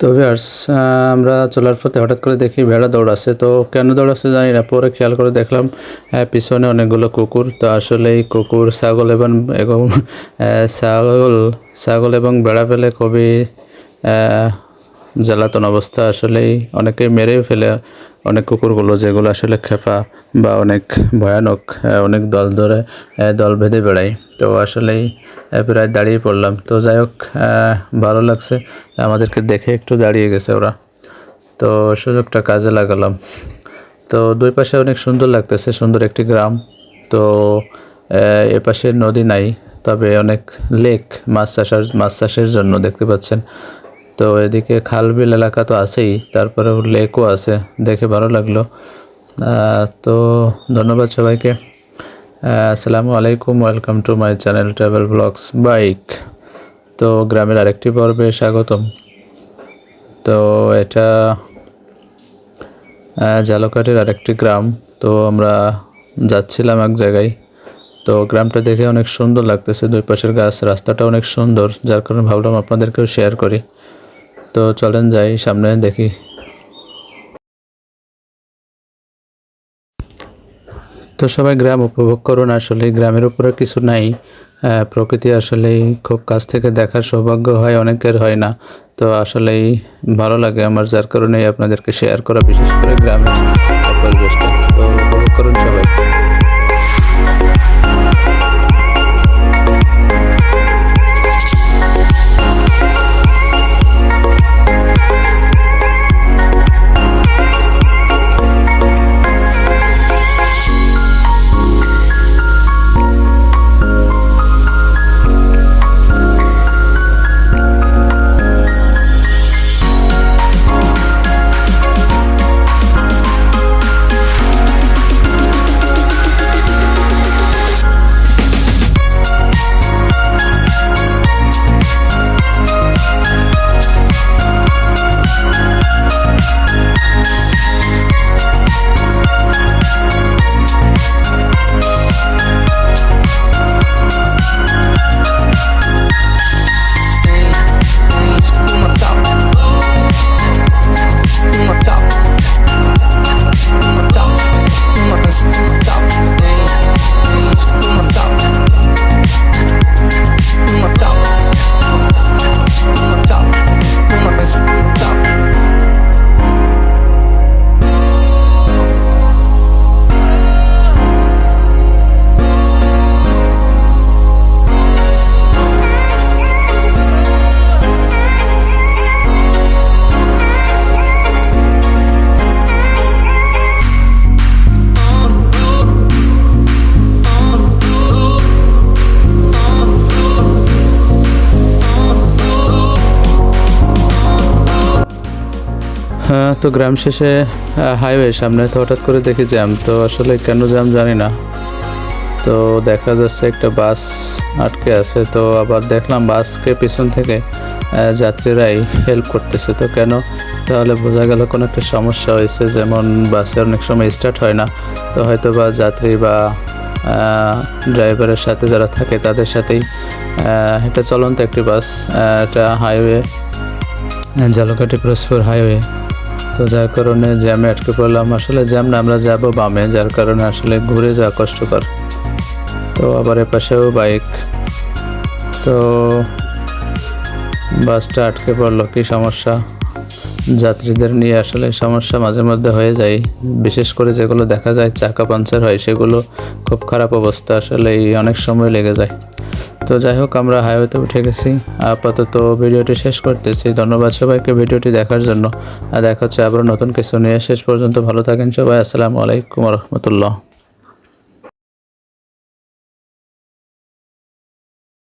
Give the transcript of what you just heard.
তো ভিউয়ার্স আমরা চলার পথে হঠাৎ করে দেখি ভেড়া দৌড় আছে। তো কেন দৌড় আছে জানি না পরে খেয়াল করে দেখলাম পিছনে অনেকগুলো কুকুর। তো আসলে এই কুকুর ছাগল এবং এবং ছাগল ছাগল এবং ভেড়া পেলে আহ, জ্বালাতন অবস্থা আসলেই অনেকে মেরে ফেলে। অনেক কুকুরগুলো যেগুলো আসলে খেপা বা অনেক ভয়ানক অনেক দল ধরে দল বেঁধে বেড়ায়। তো আসলেই প্রায় দাঁড়িয়ে পড়লাম। তো যাই হোক ভালো লাগছে। আমাদেরকে দেখে একটু দাঁড়িয়ে গেছে ওরা। তো সুযোগটা কাজে লাগালাম। তো দুই পাশে অনেক সুন্দর লাগতেছে সুন্দর একটি গ্রাম। তো আহ, এপাশে নদী নাই তবে অনেক লেক মাছ চাষার মাছ চাষের জন্য দেখতে পাচ্ছেন। তো এদিকে খাল বিল এলাকা তো আছেই তারপরে লেকও আছে দেখে ভালো লাগল। তো ধন্যবাদ সবাইকে। আসসালামু আলাইকুম welcome to my channel travel blogs bike. তো গ্রামের আরেকটি পর্বে স্বাগতম। তো এটা আহ, জালকাঠির আরেকটি গ্রাম তো আমরা যাচ্ছিলাম এক জায়গায়। তো গ্রামটা দেখে অনেক সুন্দর লাগতেছে দুই পাশের গাছ রাস্তাটা অনেক সুন্দর যার কারণে ভাবলাম আপনাদেরকেও শেয়ার করি। তো চলেন যাই সামনে দেখি। তো সবাই গ্রাম উপভোগ করুন, আসলে গ্রামের উপরে কিছু নাই। প্রকৃতি আসলেই খুব কাছ থেকে দেখার সৌভাগ্য হয়, অনেকের হয় না। তো আসলেই ভালো লাগে আমার, যার কারণেই আপনাদেরকে শেয়ার করা, বিশেষ করে গ্রামের পরিবেশটা। তো গ্রাম শেষে হাইওয়ে সামনে, তো হঠাৎ করে দেখি জ্যাম তো আসলে কেন জ্যাম জানি না। তো দেখা যাচ্ছে একটা বাস আটকে আছে, তো আবার দেখলাম বাসকে পিছন থেকে যাত্রীরাই হেল্প করতেছে, তো কেন? তাহলে বোঝা গেল কোনো একটা সমস্যা হয়েছে, যেমন বাসে অনেক সময় স্টার্ট হয় না। তো হয়তো বা যাত্রী বা ড্রাইভারের সাথে যারা থাকে, তাদের সাথেই এটা চলন্ত একটি বাস এটা হাইওয়ে জালকাঠি পিরোজপুর হাইওয়ে তো যার কারণে জ্যামে আটকে পড়লাম। আসলে জ্যাম না, আমরা যাব বামে, যার কারণে আসলে ঘুরে যাওয়া কষ্টকর। তো আবার এপাশেও বাইক। তো বাসটা আটকে পড়ল, কি সমস্যা? যাত্রীদের নিয়ে আসলে সমস্যা মাঝে মধ্যে হয়ে যায়। বিশেষ করে যেগুলো দেখা যায়, চাকা পাঞ্চার হয়, সেগুলো খুব খারাপ অবস্থা। আসলে অনেক সময় লেগে যায়। তো যাই হোক, আমরা হাইওয়েতে উঠে গেছি। আপাতত ভিডিওটি শেষ করতেছি। ধন্যবাদ সবাইকে ভিডিওটি দেখার জন্য। আর দেখা হচ্ছে আবার নতুন কিছু নিয়ে। শেষ পর্যন্ত ভালো থাকেন সবাই। আসসালামু আলাইকুম রহমতুল্লাহ।